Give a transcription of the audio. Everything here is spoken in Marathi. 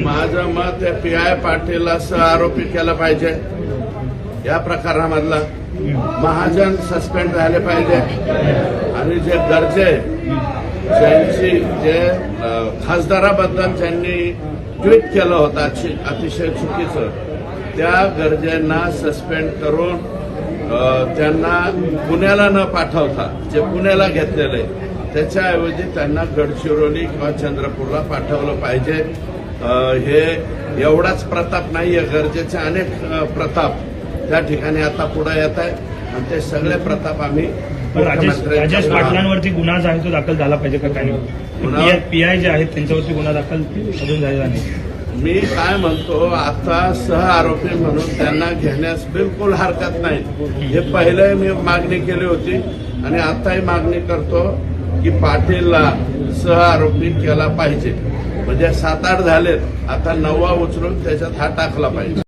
माझं मत आहे पी आय पाटील सह आरोपी केलं पाहिजे. या प्रकारामधला. महाजन सस्पेंड झाले पाहिजे. आणि जे गरजे ज्यांची जे खासदाराबद्दल ज्यांनी ट्विट केलं होतं अतिशय चुकीचं त्या गरजेंना सस्पेंड करून त्यांना पुण्याला न पाठवता जे पुण्याला घेतलेलं आहे त्याच्याऐवजी त्यांना गडचिरोली किंवा चंद्रपूरला पाठवलं पाहिजे. हे एवढाच प्रताप नाहीये गरजेचे अनेक प्रताप त्या ठिकाणी आता पुढे येत आहे आणि ते सगळे प्रताप आम्ही राजेश राजेश पाटलांवरती गुन्हा जो आहे तो दाखल झाला पाहिजे का काय? नाही पीआय जे आहेत त्यांच्यावरती गुन्हा दाखल अजून झालेला नाही. मी काय म्हणतो आता सह आरोपी म्हणून त्यांना घेण्यास बिलकुल हरकत नाही. हे पहिले मी मागणी केली होती आणि आताही मागणी करतो. की पाटीलला सह आरोपी केला पाहिजे. म्हणजे सात आठ झालेत आता नववा उचलून त्याच्यात हा टाकला पाहिजे.